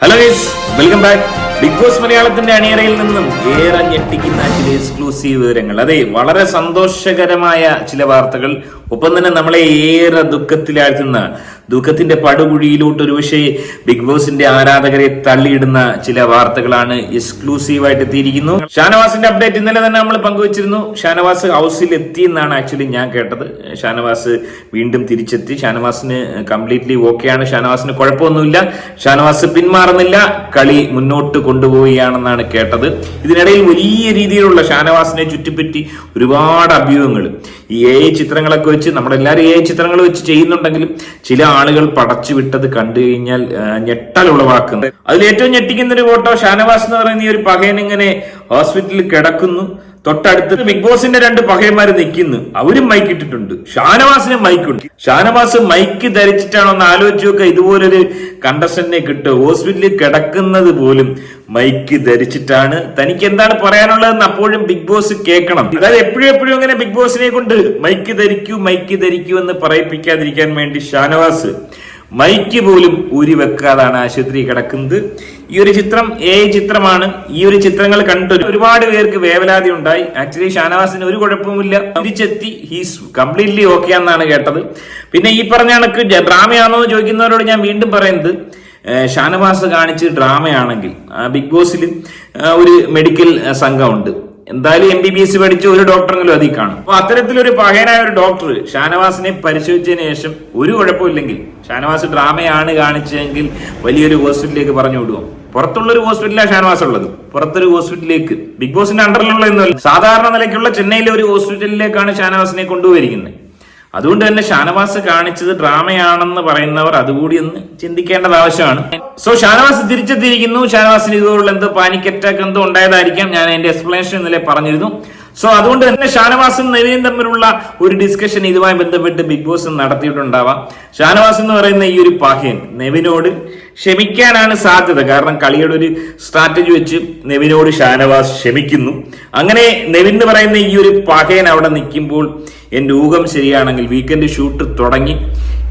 Hello guys welcome back big boss മലയാളത്തിന്റെ അണിയറയിൽ നിന്നും ഏറെ ഞെട്ടിക്കുന്ന ചില എക്സ്ക്ലൂസീവ് വിവരങ്ങൾ. അതെ വളരെ സന്തോഷകരമായ ചില വാർത്തകൾ ഒപ്പം തന്നെ നമ്മളെ ഏറെ ദുഃഖത്തിലാഴ്ത്തുന്ന ദുഃഖത്തിന്റെ പടുകുഴിയിലോട്ട് ഒരുപക്ഷെ ബിഗ് ബോസിന്റെ ആരാധകരെ തള്ളിയിടുന്ന ചില വാർത്തകളാണ് എക്സ്ക്ലൂസീവ് ആയിട്ട് എത്തിയിരിക്കുന്നു. ഷാനവാസിന്റെ അപ്ഡേറ്റ് ഇന്നലെ തന്നെ നമ്മൾ പങ്കുവച്ചിരുന്നു. ഷാനവാസ് ഹൗസിൽ എത്തി എന്നാണ് ആക്ച്വലി ഞാൻ കേട്ടത്. ഷാനവാസ് വീണ്ടും തിരിച്ചെത്തി. ഷാനവാസിന് കംപ്ലീറ്റ്ലി ഓക്കെയാണ്. ഷാനവാസിന് കുഴപ്പമൊന്നുമില്ല. ഷാനവാസ് പിന്മാറുന്നില്ല. കളി മുന്നോട്ട് കൊണ്ടുപോവുകയാണെന്നാണ് കേട്ടത്. ഇതിനിടയിൽ വലിയ രീതിയിലുള്ള ഷാനവാസിനെ ചുറ്റിപ്പറ്റി ഒരുപാട് അഭ്യൂഹങ്ങൾ. ഈ എ ചിത്രങ്ങളൊക്കെ വെച്ച് നമ്മളെല്ലാവരും ഏ ചിത്രങ്ങൾ വെച്ച് ചെയ്യുന്നുണ്ടെങ്കിലും ചില ആളുകൾ പടച്ചു വിട്ടത് കണ്ടു കഴിഞ്ഞാൽ ഉളവാക്കുന്നത് അതിൽ ഏറ്റവും ഞെട്ടിക്കുന്ന ഒരു ഫോട്ടോ ഷാനവാസ് എന്ന് പറയുന്ന ഈ ഒരു പകയൻ ഇങ്ങനെ ഹോസ്പിറ്റലിൽ കിടക്കുന്നു. തൊട്ടടുത്ത് ബിഗ് ബോസിന്റെ രണ്ട് പകയന്മാര് നിൽക്കുന്നു. അവരും മൈക്ക് ഇട്ടിട്ടുണ്ട്. ഷാനവാസിന് മൈക്കുണ്ട് ഷാനവാസ് മൈക്ക് ധരിച്ചിട്ടാണോ എന്ന് ആലോചിച്ച് നോക്കുക ഇതുപോലൊരു കണ്ടസ്റ്റന്റിനെ കിട്ടുക. ഹോസ്പിറ്റലിൽ കിടക്കുന്നത് പോലും മൈക്ക് ധരിച്ചിട്ടാണ്. തനിക്ക് എന്താണ് പറയാനുള്ളതെന്ന് അപ്പോഴും ബിഗ് ബോസ് കേൾക്കണം. അതായത് എപ്പോഴും എപ്പോഴും അങ്ങനെ ബിഗ് ബോസിനെ കൊണ്ട് മൈക്ക് ധരിക്കൂ മൈക്ക് ധരിക്കൂ എന്ന് പറയിപ്പിക്കാതിരിക്കാൻ വേണ്ടി ഷാനവാസ് മൈക്ക് പോലും ഊരി വെക്കാതാണ് ആശുപത്രി കിടക്കുന്നത്. ഈ ഒരു ചിത്രം ഏ ചിത്രമാണ്. ഈ ഒരു ചിത്രങ്ങൾ കണ്ടു ഒരുപാട് പേർക്ക് വേവലാതി ഉണ്ടായി. ആക്ച്വലി ഷാനവാസിന് ഒരു കുഴപ്പവുമില്ല. തിരിച്ചെത്തി. ഹീസ് കംപ്ലീറ്റ്ലി ഓക്കെ എന്നാണ് കേട്ടത്. പിന്നെ ഈ പറഞ്ഞ കണക്ക് ഡ്രാമയാണോ എന്ന് ചോദിക്കുന്നവരോട് ഞാൻ വീണ്ടും പറയുന്നത്. ഷാനവാസ് കാണിച്ച് ഡ്രാമയാണെങ്കിൽ ബിഗ് ബോസിൽ ഒരു മെഡിക്കൽ സംഘമുണ്ട്. എന്തായാലും എം ബി ബി എസ് പഠിച്ച ഒരു ഡോക്ടറെങ്കിലും അതിൽ കാണും. അപ്പൊ അത്തരത്തിലൊരു പകയനായ ഒരു ഡോക്ടർ ഷാനവാസിനെ പരിശോധിച്ചതിന് ശേഷം ഒരു കുഴപ്പമില്ലെങ്കിൽ ഷാനവാസ് ഡ്രാമയാണ് കാണിച്ചതെങ്കിൽ വലിയൊരു ഹോസ്പിറ്റലിലേക്ക് പറഞ്ഞു വിടുമോ പുറത്തുള്ള ഒരു ഹോസ്പിറ്റലാണ് ഷാനവാസ് ഉള്ളത്. പുറത്തൊരു ഹോസ്പിറ്റലിലേക്ക്. ബിഗ് ബോസിന്റെ അണ്ടറിലുള്ള എന്നല്ല സാധാരണ നിലയ്ക്കുള്ള ചെന്നൈയിലെ ഒരു ഹോസ്പിറ്റലിലേക്കാണ് ഷാനവാസിനെ കൊണ്ടുപോയിരിക്കുന്നത്. അതുകൊണ്ട് തന്നെ ഷാനവാസ് കാണിച്ചത് ഡ്രാമയാണെന്ന് പറയുന്നവർ അതുകൂടി ഒന്ന് ചിന്തിക്കേണ്ടത് ആവശ്യമാണ്. സോ ഷാനവാസ് തിരിച്ചെത്തിയിരിക്കുന്നു. ഷാനവാസിന് ഇതുപോലുള്ള എന്തോ പാനിക് അറ്റാക്ക് എന്തോ ഉണ്ടായതായിരിക്കാം. ഞാൻ അതിന്റെ എക്സ്പ്ലനേഷൻ ഇന്നലെ പറഞ്ഞിരുന്നു. സോ അതുകൊണ്ട് തന്നെ ഷാനവാസും നവീനും തമ്മിലുള്ള ഒരു ഡിസ്കഷൻ ഇതുമായി ബന്ധപ്പെട്ട് ബിഗ് ബോസ് നടത്തിയിട്ടുണ്ടാവാം. ഷാനവാസ് എന്ന് പറയുന്ന ഈ ഒരു പാഹ്യൻ നെവിനോട് ക്ഷമിക്കാനാണ് സാധ്യത. കാരണം കളിയുടെ ഒരു സ്ട്രാറ്റജി വെച്ച് നെവിനോട് ഷാനവാസ് ക്ഷമിക്കുന്നു. അങ്ങനെ നെവിൻ എന്ന് പറയുന്ന ഈ ഒരു പകയൻ അവിടെ നിൽക്കുമ്പോൾ എന്റെ ഊഹം ശരിയാണെങ്കിൽ വീക്കെൻഡ് ഷൂട്ട് തുടങ്ങി.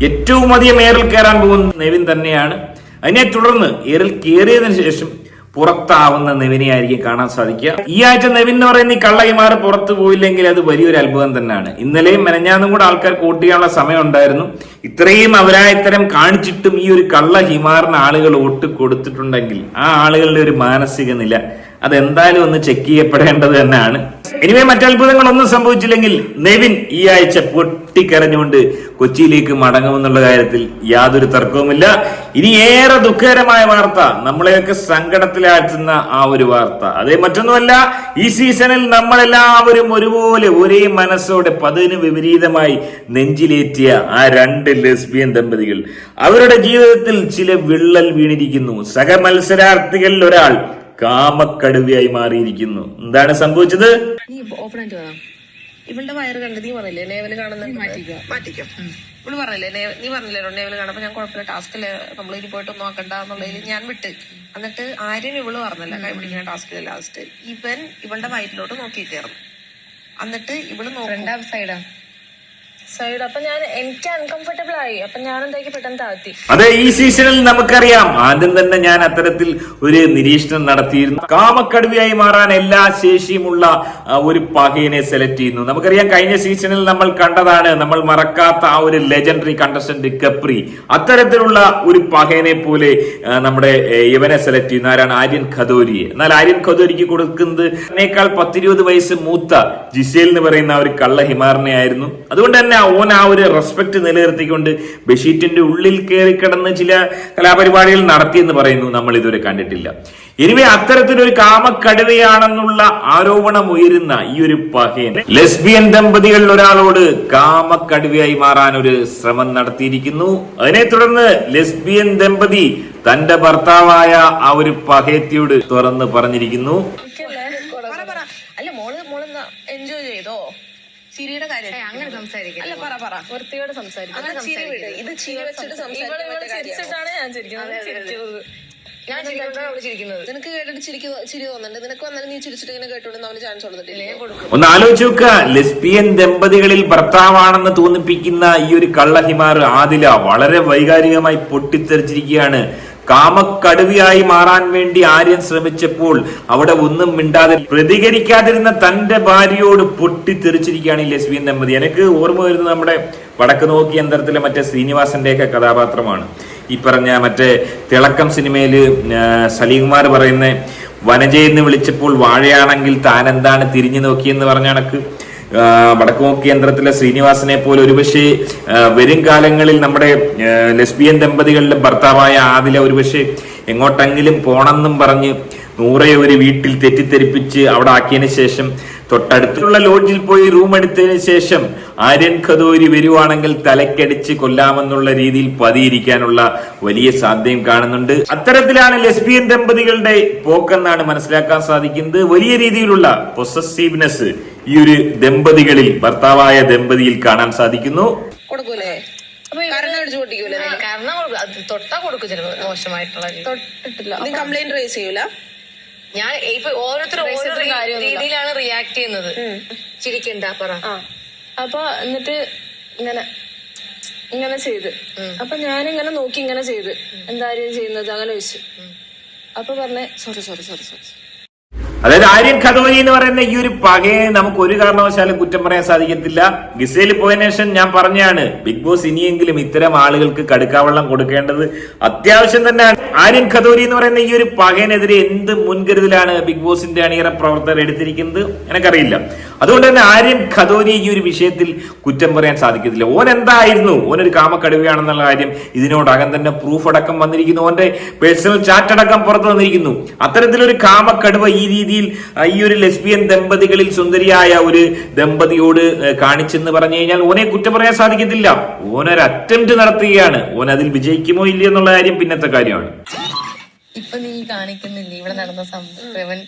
ഏറ്റവും അധികം ഏറിൽ കയറാൻ പോകുന്ന നെവിൻ തന്നെയാണ്. അതിനെ തുടർന്ന് ഏറിൽ കയറിയതിനു ശേഷം പുറത്താവുന്ന നെവിനെ ആയിരിക്കും കാണാൻ സാധിക്കുക. ഈ ആഴ്ച നെവിൻ എന്ന് പറയുന്ന ഈ കള്ളഹിമാർ പുറത്തു പോയില്ലെങ്കിൽ അത് വലിയൊരു അത്ഭുതം തന്നെയാണ്. ഇന്നലെയും മെനഞ്ഞാന്നും കൂടെ ആൾക്കാർ കൂട്ടിയാനുള്ള സമയം ഉണ്ടായിരുന്നു. ഇത്രയും അവരായത്തരം കാണിച്ചിട്ടും ഈ ഒരു കള്ള ഹിമാറിന് ആളുകൾ വോട്ട് കൊടുത്തിട്ടുണ്ടെങ്കിൽ ആ ആളുകളുടെ ഒരു മാനസിക നില അതെന്തായാലും ഒന്ന് ചെക്ക് ചെയ്യപ്പെടേണ്ടത് തന്നെയാണ്. ഇനിമേ മറ്റത്ഭുതങ്ങളൊന്നും സംഭവിച്ചില്ലെങ്കിൽ നെവിൻ ഈ ആഴ്ച പൊട്ടിക്കരഞ്ഞുകൊണ്ട് കൊച്ചിയിലേക്ക് മടങ്ങുമെന്നുള്ള കാര്യത്തിൽ യാതൊരു തർക്കവുമില്ല. ഇനി ഏറെ ദുഃഖകരമായ വാർത്ത നമ്മളെയൊക്കെ സങ്കടത്തിലാഴ്ത്തുന്ന ആ ഒരു വാർത്ത. അതേ മറ്റൊന്നുമല്ല ഈ സീസണിൽ നമ്മളെല്ലാവരും ഒരുപോലെ ഒരേ മനസ്സോടെ പതിന് വിപരീതമായി നെഞ്ചിലേറ്റിയ ആ രണ്ട് ലെസ്ബിയൻ ദമ്പതികൾ. അവരുടെ ജീവിതത്തിൽ ചില വിള്ളൽ വീണിരിക്കുന്നു. സഹമത്സരാർത്ഥികളിൽ ഒരാൾ കാമക്കടുവയായി മാറിയിരിക്കുന്നു. എന്താണ് സംഭവിച്ചത്? ഇവളുടെ വയറ് കണ്ട് നീ പറഞ്ഞില്ലേ നേവൽ കാണുന്ന മാറ്റിക്കോ. ഇവൾ പറഞ്ഞില്ലേ നീ പറഞ്ഞില്ലേ നേവൽ കാണുമ്പോ ഞാൻ കുഴപ്പമില്ല ടാസ്കിൽ നമ്മൾ ഇനി പോയിട്ട് നോക്കണ്ട എന്നുള്ളതിൽ ഞാൻ വിട്ട്. എന്നിട്ട് ആരും ഇവൾ പറഞ്ഞില്ല കൈ പിടിക്കുന്ന ടാസ്കിൽ ലാസ്റ്റ് ഇവൻ ഇവളുടെ വയറ്റിലോട്ട് നോക്കിയിട്ടായിരുന്നു എന്നിട്ട് ഇവൾ നോക്കണ്ട സൈഡാ സൈഡ്. ഞാൻ എനിക്ക് അൺകംഫർട്ടബിൾ ആയി. ഞാൻ അതെ ഈ സീസണിൽ നമുക്കറിയാം. ആദ്യം തന്നെ ഞാൻ അത്തരത്തിൽ ഒരു നിരീക്ഷണം നടത്തിയിരുന്നു. കാമക്കടുവയായി മാറാൻ എല്ലാ ശേഷിയുമുള്ള ഒരു പകയനെ സെലക്ട് ചെയ്യുന്നു. നമുക്കറിയാം കഴിഞ്ഞ സീസണിൽ നമ്മൾ കണ്ടതാണ് നമ്മൾ മറക്കാത്ത ആ ഒരു ലെജൻഡറി കണ്ടസ്റ്റന്റ് കപ്രി അത്തരത്തിലുള്ള ഒരു പകയനെ പോലെ നമ്മുടെ ഇവനെ സെലക്ട് ചെയ്യുന്ന. ആരാണ്? ആര്യൻ ഖദോരി എന്നാൽ ആര്യൻ ഖദോരിക്ക് കൊടുക്കുന്നത് എന്നേക്കാൾ പത്തിരുപത് വയസ്സ് മൂത്ത ജിസേൽ എന്ന് പറയുന്ന ഒരു കള്ള ഹിമാറിനെ ആയിരുന്നു അതുകൊണ്ട് തന്നെ ഓൻ ആ ഒരു റെസ്പെക്ട് നിലനിർത്തിക്കൊണ്ട് ബഷീറ്റിന്റെ ഉള്ളിൽ കയറി കിടന്ന് ചില കലാപരിപാടികൾ നടത്തിയെന്ന് പറയുന്നു നമ്മൾ ഇതുവരെ കണ്ടിട്ടില്ല. എനിവേ അത്തരത്തിലൊരു കാമക്കടുവയാണെന്നുള്ള ആരോപണം ഉയരുന്ന ഈ ഒരു പഹയൻ ലെസ്ബിയൻ ദമ്പതികളിൽ ഒരാളോട് കാമക്കടുവയായി മാറാൻ ഒരു ശ്രമം നടത്തിയിരിക്കുന്നു. അതിനെ തുടർന്ന് ലെസ്ബിയൻ ദമ്പതി തന്റെ ഭർത്താവായ ആ ഒരു പഹയത്തിയോട് തുറന്ന് പറഞ്ഞിരിക്കുന്നു പറ പറ അല്ല മോൾ മോൾ എൻജോയ് ചെയ്തോ ചിരിയുടെ കാര്യം അങ്ങനെ സംസാരിക്കരുത്. അല്ല പറ പറ. വൃത്തിയോട് സംസാരിക്കും അങ്ങനെ ചിരി വിട്. ഇത് ചിരി വെച്ചിട്ട് സംസാരിക്കാൻ പറ്റിയ കാര്യമാണോ? ചിരിച്ചിട്ടാണ് ഞാൻ ചിരിക്കുന്നത്. ചിരിക്കുന്നത് ഞാൻ ചിരിക്കുന്നത് നിനക്ക് കേട്ടിട്ട് ചിരിക്ക് ചിരി തോന്നുന്നുണ്ട്. നിനക്ക് വന്നാലും നീ ചിരിച്ചിട്ട് ഇങ്ങനെ കേട്ടോണ്ട് അവന് ചാൻസ് കൊടുത്തിട്ടില്ലേ ഒന്ന് ആലോചിച്ച് നോക്കുക ലെസ്ബിയൻ ദമ്പതികളിൽ ഭർത്താവാണെന്ന് തോന്നിപ്പിക്കുന്ന ഈ ഒരു കള്ളഹിമാർ ആദില വളരെ വൈകാരികമായി പൊട്ടിത്തെറിച്ചിരിക്കുകയാണ്. കാമക്കടുവിയായി മാറാൻ വേണ്ടി ആര്യൻ ശ്രമിച്ചപ്പോൾ അവിടെ ഒന്നും മിണ്ടാതെ പ്രതികരിക്കാതിരുന്ന തന്റെ ഭാര്യയോട് പൊട്ടിത്തെറിച്ചിരിക്കുകയാണ് ഈ ലെസ്ബിയൻ ദമ്പതി. എനിക്ക് ഓർമ്മ വരുന്നത് നമ്മുടെ വടക്ക് നോക്കി യന്ത്രത്തിലെ മറ്റേ ശ്രീനിവാസന്റെ ഒക്കെ കഥാപാത്രമാണ്. ഈ പറഞ്ഞ മറ്റേ തിളക്കം സിനിമയിൽ ആ, സലീംകുമാർ പറയുന്ന വനജയെന്ന് വിളിച്ചപ്പോൾ വാഴയാണെങ്കിൽ താൻ എന്താണ് തിരിഞ്ഞു നോക്കിയെന്ന് പറഞ്ഞ കണക്ക്. ആ, കേന്ദ്രത്തിലെ ശ്രീനിവാസനെ പോലെ ഒരുപക്ഷെ വരും കാലങ്ങളിൽ നമ്മുടെ ലെസ്ബിയൻ ദമ്പതികളുടെ ഭർത്താവായ ആദില ഒരുപക്ഷെ എങ്ങോട്ടെങ്കിലും പോണെന്നും പറഞ്ഞ് നൂറെ ഒരു വീട്ടിൽ തെറ്റിദ്ധരിപ്പിച്ച് അവിടെ ആക്കിയതിനു ശേഷം തൊട്ടടുത്തുള്ള ലോഡ്ജിൽ പോയി റൂം എടുത്തതിന് ശേഷം ആര്യൻ ഖദോരി വരുവാണെങ്കിൽ തലക്കടിച്ച് കൊല്ലാമെന്നുള്ള രീതിയിൽ പതിയിരിക്കാനുള്ള വലിയ സാധ്യതയും കാണുന്നുണ്ട്. അത്തരത്തിലാണ് ലെസ്ബിയൻ ദമ്പതികളുടെ പോക്കെന്നാണ് മനസ്സിലാക്കാൻ സാധിക്കുന്നത്. വലിയ രീതിയിലുള്ള പൊസസീവ്നെസ് ഈ ഒരു ദമ്പതികളിൽ ഭർത്താവായ ദമ്പതിയിൽ കാണാൻ സാധിക്കുന്നു. കൊടുക്കൂലേ? കരണം. തൊട്ടാ കൊടുക്കും ചിലപ്പോ മോശമായിട്ടുള്ള തൊട്ടിട്ടില്ല. നീ കംപ്ലൈന്റ് റേസ് ചെയ്യൂല? ഞാൻ ഇപ്പൊ ഓരോരുത്തരും ഓരോ രീതിയിലാണ് റിയാക്ട് ചെയ്യുന്നത്. ചിരിക്കണ്ട പറ. അപ്പൊ എന്നിട്ട് ഇങ്ങനെ ഇങ്ങനെ ചെയ്ത്. അപ്പൊ ഞാനിങ്ങനെ നോക്കി ഇങ്ങനെ ചെയ്ത്. എന്താ ചെയ്യുന്നത്? അങ്ങനെ ചോദിച്ചു അപ്പൊ പറഞ്ഞേ സോറി സോറി സോറി സോറി അതായത് ആര്യൻ ഖദോരി എന്ന് പറയുന്ന ഈ ഒരു പകയെ നമുക്ക് ഒരു കാരണവശാലും കുറ്റം പറയാൻ സാധിക്കത്തില്ല. ഗിസയിൽ പോയതിനു ശേഷം ഞാൻ പറഞ്ഞാണ് ബിഗ് ബോസ് ഇനിയെങ്കിലും ഇത്തരം ആളുകൾക്ക് കടുക്കാവെള്ളം കൊടുക്കേണ്ടത് അത്യാവശ്യം തന്നെയാണ്. ആര്യൻ ഖദോരി എന്ന് പറയുന്ന ഈ ഒരു പകയനെതിരെ എന്ത് മുൻകരുതലാണ് ബിഗ് ബോസിന്റെ അണിയറ പ്രവർത്തകർ എടുത്തിരിക്കുന്നത്? എനിക്കറിയില്ല. അതുകൊണ്ട് തന്നെ ആര്യൻ ഖദോരി ഈ ഒരു വിഷയത്തിൽ കുറ്റം പറയാൻ സാധിക്കത്തില്ല. ഓൻ എന്തായിരുന്നു? ഓനൊരു കാമക്കടുവയാണെന്നുള്ള കാര്യം ഇതിനോടകം തന്നെ പ്രൂഫ് അടക്കം വന്നിരിക്കുന്നു. ഓന്റെ പേഴ്സണൽ ചാറ്റ് അടക്കം പുറത്തു വന്നിരിക്കുന്നു. അത്തരത്തിലൊരു കാമക്കടുവ ഈ രീതിയിൽ ഈ ഒരു ലെസ്ബിയൻ ദമ്പതികളിൽ സുന്ദരിയായ ഒരു ദമ്പതിയോട് കാണിച്ചെന്ന് പറഞ്ഞു കഴിഞ്ഞാൽ ഓനെ കുറ്റം പറയാൻ സാധിക്കത്തില്ല. ഓനൊരു അറ്റംപ്റ്റ് നടത്തുകയാണ്. ഓൻ അതിൽ വിജയിക്കുമോ ഇല്ലയോ എന്നുള്ള കാര്യം പിന്നത്തെ കാര്യമാണ്. ഇപ്പൊ നീ കാണിക്കുന്നില്ലേ? ഇവിടെ നടന്ന സംഭവം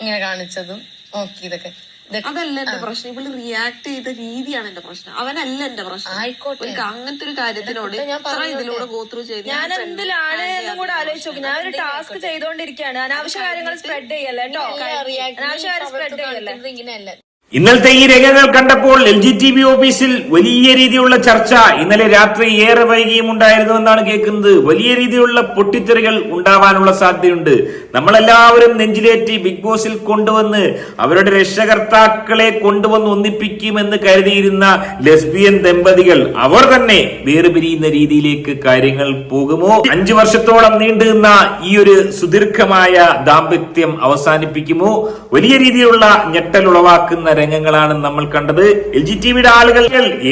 ഇങ്ങനെ കാണിച്ചതും. ഓക്കെ ഇതൊക്കെ. അതല്ല എന്റെ പ്രശ്നം. ഇവൾ റിയാക്ട് ചെയ്ത രീതിയാണ് എന്റെ പ്രശ്നം. അവനല്ല എന്റെ പ്രശ്നം. ആയിക്കോട്ടെ. അങ്ങനത്തെ ഒരു കാര്യത്തിനോട് ഞാൻ ഇതിലൂടെ ഗോത്രൂ ചെയ്ത് ഞാൻ എന്തിലാണ് എന്നും കൂടെ ആലോചിച്ച് നോക്കും. ഞാൻ ഒരു ടാസ്ക് ചെയ്തോണ്ടിരിക്കുകയാണ്. അനാവശ്യ കാര്യങ്ങൾ സ്പ്രെഡ് ചെയ്യല്ലേ കേട്ടോ അനാവശ്യ കാര്യം സ്പ്രെഡ് ചെയ്യല്ലേ? ഇങ്ങനെയല്ല. ഇന്നലത്തെ ഈ രേഖകൾ കണ്ടപ്പോൾ എൽ ജി ടി ബി ഓഫീസിൽ വലിയ രീതിയിലുള്ള ചർച്ച. ഇന്നലെ രാത്രി ഏറെ വൈകിയും ഉണ്ടായിരുന്നു എന്നാണ് കേൾക്കുന്നത്. വലിയ രീതിയിലുള്ള പൊട്ടിത്തെറികൾ ഉണ്ടാവാനുള്ള സാധ്യതയുണ്ട്. നമ്മളെല്ലാവരും നെഞ്ചിലേറ്റി ബിഗ് ബോസിൽ കൊണ്ടുവന്ന് അവരുടെ രക്ഷകർത്താക്കളെ കൊണ്ടുവന്ന് ഒന്നിപ്പിക്കുമെന്ന് കരുതിയിരുന്ന ലെസ്ബിയൻ ദമ്പതികൾ അവർ തന്നെ വേർപിരിയുന്ന രീതിയിലേക്ക് കാര്യങ്ങൾ പോകുമോ? അഞ്ചു വർഷത്തോളം നീണ്ടുനിന്ന ഈ ഒരു സുദീർഘമായ ദാമ്പത്യം അവസാനിപ്പിക്കുമോ? വലിയ രീതിയിലുള്ള ഞെട്ടൽ ഉളവാക്കുന്ന രംഗങ്ങളാണ് നമ്മൾ കണ്ടത്. എൽ ജി ടി വിയുടെ ആളുകൾ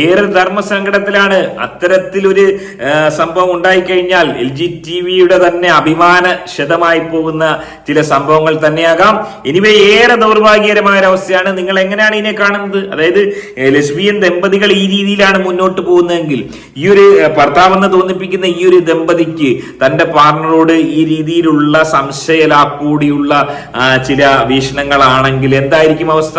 ഏറെ ധർമ്മസങ്കടത്തിലാണ്. അത്തരത്തിലൊരു ആ, സംഭവം ഉണ്ടായിക്കഴിഞ്ഞാൽ എൽ ജി ടി വിയുടെ തന്നെ അഭിമാന ശതമായി പോകുന്ന ചില സംഭവങ്ങൾ തന്നെയാകാം. എനിവേ ഏറെ ദൗർഭാഗ്യകരമായ ഒരു അവസ്ഥയാണ്. നിങ്ങൾ എങ്ങനെയാണ് ഇതിനെ കാണുന്നത്? അതായത് ലസ്ബിയൻ ദമ്പതികൾ ഈ രീതിയിലാണ് മുന്നോട്ട് പോകുന്നതെങ്കിൽ ഈ ഒരു ഭർത്താവെന്ന് തോന്നിപ്പിക്കുന്ന ഈ ഒരു ദമ്പതിക്ക് തന്റെ പാർട്ണറോട് ഈ രീതിയിലുള്ള സംശയലാക്കൂടിയുള്ള ചില വീക്ഷണങ്ങളാണെങ്കിൽ എന്തായിരിക്കും അവസ്ഥ?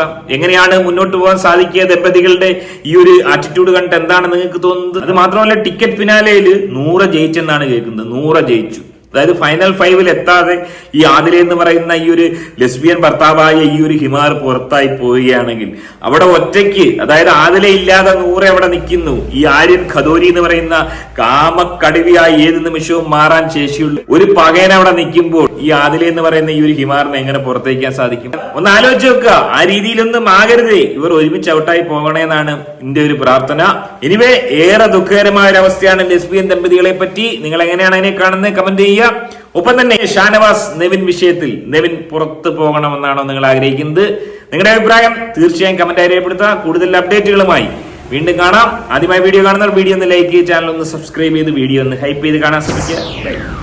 എങ്ങനെയാണ് മുന്നോട്ട് പോകാൻ സാധിക്കുക ദമ്പതികളുടെ ഈ ഒരു ആറ്റിറ്റ്യൂഡ് കണ്ടിട്ട് എന്താണ് നിങ്ങൾക്ക് തോന്നുന്നത്? അത് മാത്രമല്ല ടിക്കറ്റ് ഫിനാലയിൽ നൂറ ജയിച്ചെന്നാണ് കേൾക്കുന്നത്. നൂറ ജയിച്ചു. അതായത് ഫൈനൽ ഫൈവിൽ എത്താതെ ഈ ആദില എന്ന് പറയുന്ന ഈ ഒരു ലെസ്ബിയൻ ഭർത്താവായ ഈ ഒരു ഹിമാർ പുറത്തായി പോവുകയാണെങ്കിൽ അവിടെ ഒറ്റയ്ക്ക് അതായത് ആദില ഇല്ലാതെ നൂറെ അവിടെ നിൽക്കുന്നു. ഈ ആര്യൻ ഖദോരി എന്ന് പറയുന്ന കാമക്കടുവിയായി ഏത് നിമിഷവും മാറാൻ ശേഷിയുള്ള ഒരു പകയൻ അവിടെ നിൽക്കുമ്പോൾ ഈ ആദില എന്ന് പറയുന്ന ഈ ഒരു ഹിമാറിനെ എങ്ങനെ പുറത്തേക്കാൻ സാധിക്കും? ഒന്ന് ആലോചിച്ച് നോക്കുക. ആ രീതിയിലൊന്നും ആകരുതേ. ഇവർ ഒരുമിച്ച് ഔട്ടായി പോകണേന്നാണ് എന്റെ ഒരു പ്രാർത്ഥന. ഇനിവേ ഏറെ ദുഃഖകരമായ ഒരു അവസ്ഥയാണ് ലെസ്ബിയൻ ദമ്പതികളെ പറ്റി. നിങ്ങൾ എങ്ങനെയാണ് അതിനെ കാണുന്നത്? കമന്റ് ചെയ്യുക. ഒപ്പം തന്നെ ഷാനവാസ് നെവിൻ വിഷയത്തിൽ നെവിൻ പുറത്തു പോകണമെന്നാണോ നിങ്ങൾ ആഗ്രഹിക്കുന്നത്? നിങ്ങളുടെ അഭിപ്രായം തീർച്ചയായും കമന്റ് രേഖപ്പെടുത്തുക. കൂടുതൽ അപ്ഡേറ്റുകളുമായി വീണ്ടും കാണാം. ആദ്യമായി വീഡിയോ കാണുന്നവർ വീഡിയോ ഒന്ന് ലൈക്ക് ചെയ്യുക. ചാനൽ ഒന്ന് സബ്സ്ക്രൈബ് ചെയ്ത് വീഡിയോ ഒന്ന് ഹൈപ്പ് ചെയ്ത് കാണാൻ ശ്രമിക്കുക.